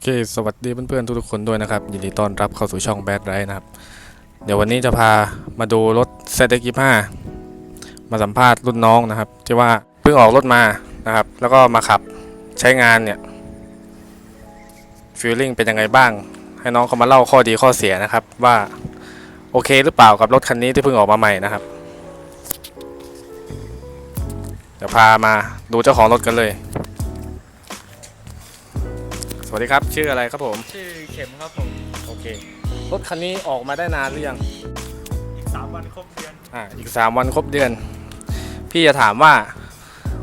โอเคสวัสดีเพื่อนๆทุกๆคนด้วยนะครับ ยินดีต้อนรับเข้าสู่ช่องแบดไรนะครับ เดี๋ยววันนี้จะพามาดูรถ z ซ5มาสัมภาษณ์รุ่นน้องนะครับ ที่ว่าเพิ่งออกรถมานะครับ แล้วก็มาขับใช้งานเนี่ยฟีลลิ่งเป็นยังไงบ้าง ให้น้องเขามาเล่าข้อดีข้อเสียนะครับ ว่าโอเคหรือเปล่ากับรถคันนี้ที่เพิ่งออกมาใหม่นะครับ เดี๋ยวพามาดูเจ้าของรถกันเลย สวัสดีครับ ชื่ออะไรครับผม ชื่อเข็มครับผม โอเค รถคันนี้ออกมาได้นานหรือยัง อีกสามวันครบเดือน อ่า อีก 3 วันครบเดือน พี่จะถามว่า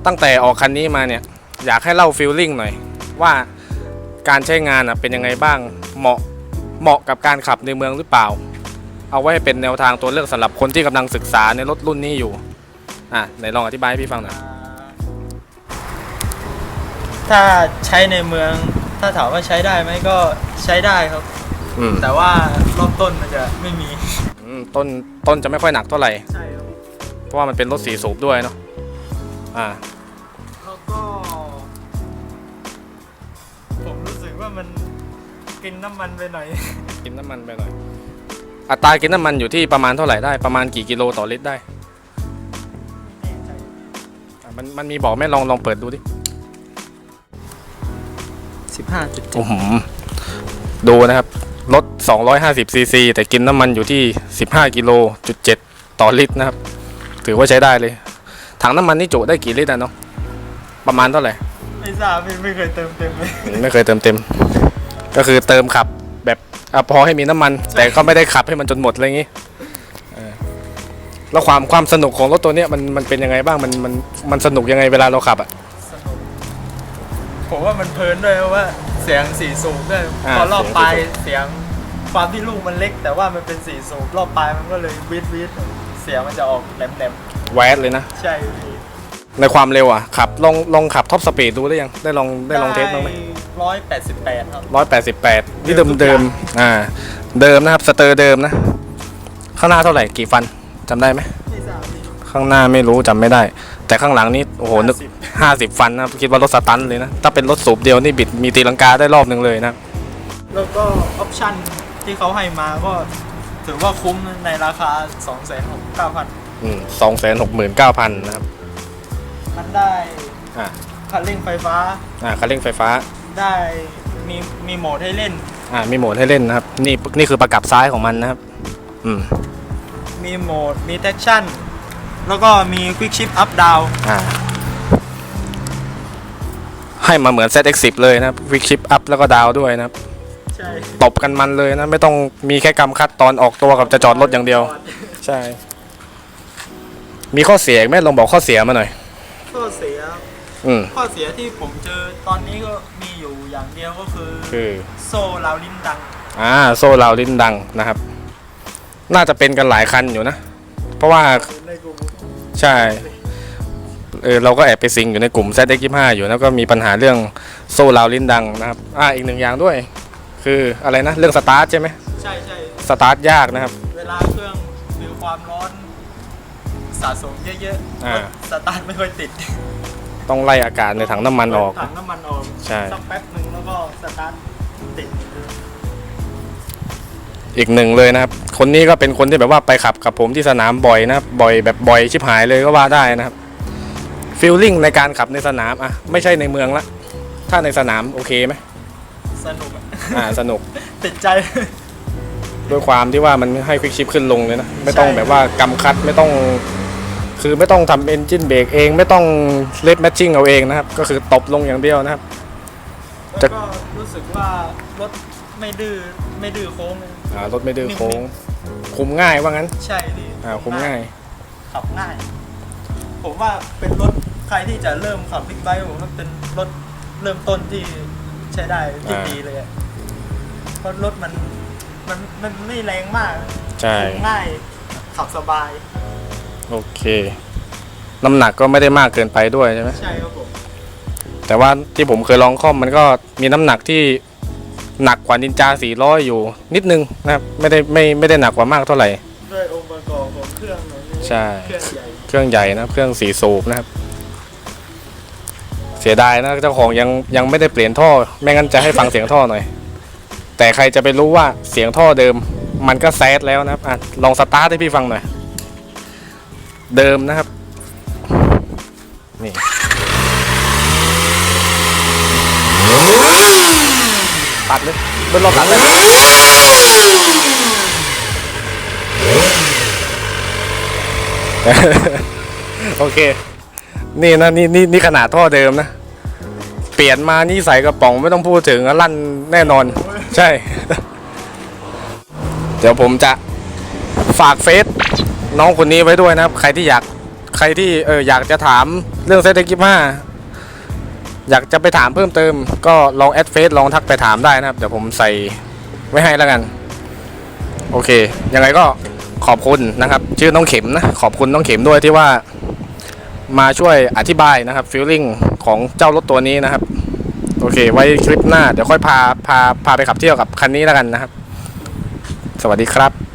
ตั้งแต่ออกคันนี้มาเนี่ย อยากให้เล่าฟีลลิ่งหน่อย ว่าการใช้งานอะเป็นยังไงบ้าง เหมาะ เหมาะกับการขับในเมืองหรือเปล่า เอาไว้ให้เป็นแนวทางตัวเลือกสำหรับคนที่กำลังศึกษาในรถรุ่นนี้อยู่ อะไหนลองอธิบายให้พี่ฟังหน่อยอ่าถ้าใช้ในเมือง ถ้าถามว่าใช้ได้ไหมก็ใช้ได้ครับ อืมแต่ว่ารอบต้นมันจะไม่มีอืมต้นต้นจะไม่ค่อยหนักเท่าไหร่ ใช่ครับเพราะว่ามันเป็นรถสีสูบด้วยเนาะอ่า แล้วก็ ผมรู้สึกว่ามันกินน้ำมันไปหน่อย กินน้ำมันไปหน่อย อัตรากินน้ำมันอยู่ที่ประมาณเท่าไหร่ได้ประมาณกี่กิโลต่อลิตรได้อะมันมันมีบอกไหมลองลองเปิดดูดิ สิบห้าจุดเจ็โอ้ดโหดูนะครับ รถ 250ซีซีแต่กินน้ำมันอยู่ที่ 15กิโลจุดเจ็ดต่อลิตรนะครับ ถือว่าใช้ได้เลย ถังน้ำมันนี่จุได้กี่ลิตรอะเนาะประมาณเท่าไหร่ ไม่ทราบไม่ไม่เคยเติมเต็มเลยไม่เคยเติมเต็ม ก็คือเติมขับแบบอะพอให้มีน้ำมัน แต่ก็ไม่ได้ขับให้มันจนหมดอะไรอย่างงี้เออแล้วความความสนุกของรถตัวเนี้ยมันมันเป็นยังไงบ้างมันมันมันสนุกยังไงเวลาเราขับอะสนุก ผมว่ามันเพลินด้วยเพราะว่าเสียงสี่สูบด้วยอ่าพอรอบปลายเสียงสี่สูบเสียงความที่ลูกมันเล็ก แต่ว่ามันเป็นสี่สูบรอบปลายมันก็เลยวิดวิดเสียงมันจะออกแหลมแหลมแวดเลยนะ ๆใช่พี่ในความเร็วอะขับลองลองขับท็อปสปีดดูได้ยังได้ลองได้ลองเทสบ้างไหมร้อยแปดสิบแปดครับ ร้อยแปดสิบแปดนี่เดิมเดิเดิมมทุกอย่างอ่า เดิมนะครับสเตอร์เดิมนะ ข้างหน้าเท่าไหร่กี่ฟันจำได้ไหมไม่ทราบพี่ ข้างหน้าไม่รู้จำไม่ได้ แต่ข้างหลังนี่โอ้โหนึก50ห้าสิบฟันนะครับคิดว่ารถสตันเลยนะ ถ้าเป็นรถสูบเดียวนี่บิดมีตีลังกาได้รอบหนึ่งเลยนะ แล้วก็ออปชั่นที่เขาให้มาก็ถือว่าคุ้มในราคา2องแสนหกเก้าพันสองแสนหกหมื่นเก้าพันนะครับ มันได้อ่าคันเร่งไฟฟ้า อ่าคันเร่งไฟฟ้า ได้มีมีโหมดให้เล่น อ่ามีโหมดให้เล่นนะครับ นี่นี่คือประกับซ้ายของมันนะครับ อืม มีโหมดมีแท็กชั่น แล้วก็มี Quick Shift Up Down อ่าให้มาเหมือน ZX10 เลยนะครับวิกชิปอัพแล้วก็ดาวด้วยนะครับใช่ตบกันมันเลยนะไม่ต้องมีแค่กำคัดตอนออกตัวกับจะจอดรถอย่างเดียว ใช่ มีข้อเสียอีกไหมลองบอกข้อเสียมาหน่อย ข้อเสียอืมข้อเสียที่ผมเจอตอนนี้ก็มีอยู่อย่างเดียวก็คือ คือโซ่ราวลิ้นดัง อ่าโซ่ราวลิ้นดังนะครับ น่าจะเป็นกันหลายคันอยู่นะ เพราะว่า ในกลุ่มใช่เออเราก็แอบไปซิงอยู่ในกลุ่ม ZX25 อยู่แล้วก็มีปัญหาเรื่องโซ่ราวลิ้นดังนะครับอ่าอีกหนึ่งอย่างด้วย คืออะไรนะ เรื่องสตาร์ทใช่ไหมใช่ใช่สตาร์ทยากนะครับ เวลาเครื่องมีความร้อนสะสมเยอะอ่า ๆสตาร์ทไม่ค่อยติดต้องไล่อากาศในถังน้ำมันออก ถังน้ำมันออกใช่ สักแป๊บหนึ่งแล้วก็สตาร์ทติด อีกหนึ่งเลยนะครับ คนนี้ก็เป็นคนที่แบบว่าไปขับกับผมที่สนามบ่อยนะครับบ่อยแบบบ่อยชิบหายเลยก็ว่าได้นะครับฟีลลิ่งในการขับในสนามอะไม่ใช่ในเมืองละ ถ้าในสนามโอเคไหมสนุกอะอ่าสนุกติดใจ ด้วยความที่ว่ามันให้ควิกชิปขึ้นลงเลยนะไม่ต้องใช่แบบว่ากำคัดไม่ต้อง คือไม่ต้องทำเอนจินเบรกเอง ไม่ต้องเล็บแมทชิ่งเอาเองนะครับ ก็คือตบลงอย่างเดียวนะครับ แล้วจะ ก็รู้สึกว่ารถไม่ดื้อไม่ดื้อโค้งเลยอ่ารถไม่ดื้อโค้ง คุมง่ายว่างั้นใช่ดิอ่าคุมง่าย ขับง่าย ผมว่าเป็นรถใครที่จะเริ่มขับบิ๊กไบค์ผมว่าเป็นรถเริ่มต้นที่ใช้ได้ที่อ่า ดีเลยอะเพราะรถมันมันมันไม่แรงมากใช่คุมง่ายขับสบายโอเค น้ำหนักก็ไม่ได้มากเกินไปด้วยใช่ไหมใช่ครับผม แต่ว่าที่ผมเคยลองข้อมมันก็มีน้ำหนักที่หนักกว่านินจา400 อยู่นิดนึงนะครับไม่ได้ไม่ไม่ได้หนักกว่ามากเท่าไหร่ด้วยองค์ประกอบของเครื่องหน่อยนี่ใช่เครื่องใหญ่เครื่องใหญ่นะครับเครื่องสีสูบนะครับ เสียดายนะเจ้าของยังยังไม่ได้เปลี่ยนท่อไม่งั้นจะให้ฟังเสียงท่อหน่อย แต่ใครจะไปรู้ว่าเสียงท่อเดิม มันก็แซดแล้วนะครับอะลองสตาร์ทให้พี่ฟังหน่อยเดิมนะครับนี่ ตัดเลยเบิ้ลเราตัดเลยโอเค นี่นะนี่นี่นี่ขนาดท่อเดิมนะ เปลี่ยนมานี่ใส่กระป๋องไม่ต้องพูดถึงอะลั่นแน่นอน ใช่ เดี๋ยวผมจะฝากเฟซน้องคนนี้ไว้ด้วยนะครับ ใครที่อยากใครที่เอออยากจะถามเรื่องเซตกิฟห้า อยากจะไปถามเพิ่มเติม ก็ลองแอดเฟซลองทักไปถามได้นะครับ เดี๋ยวผมใส่ไว้ให้แล้วกัน โอเค ยังไงก็ขอบคุณนะครับ ชื่อน้องเข็มนะ ขอบคุณน้องเข็มด้วยที่ว่า มาช่วยอธิบายนะครับฟีลลิ่งของเจ้ารถตัวนี้นะครับ โอเค ไว้คลิปหน้า เดี๋ยวค่อยพาพาพาไปขับเที่ยวกับคันนี้แล้วกันนะครับ สวัสดีครับ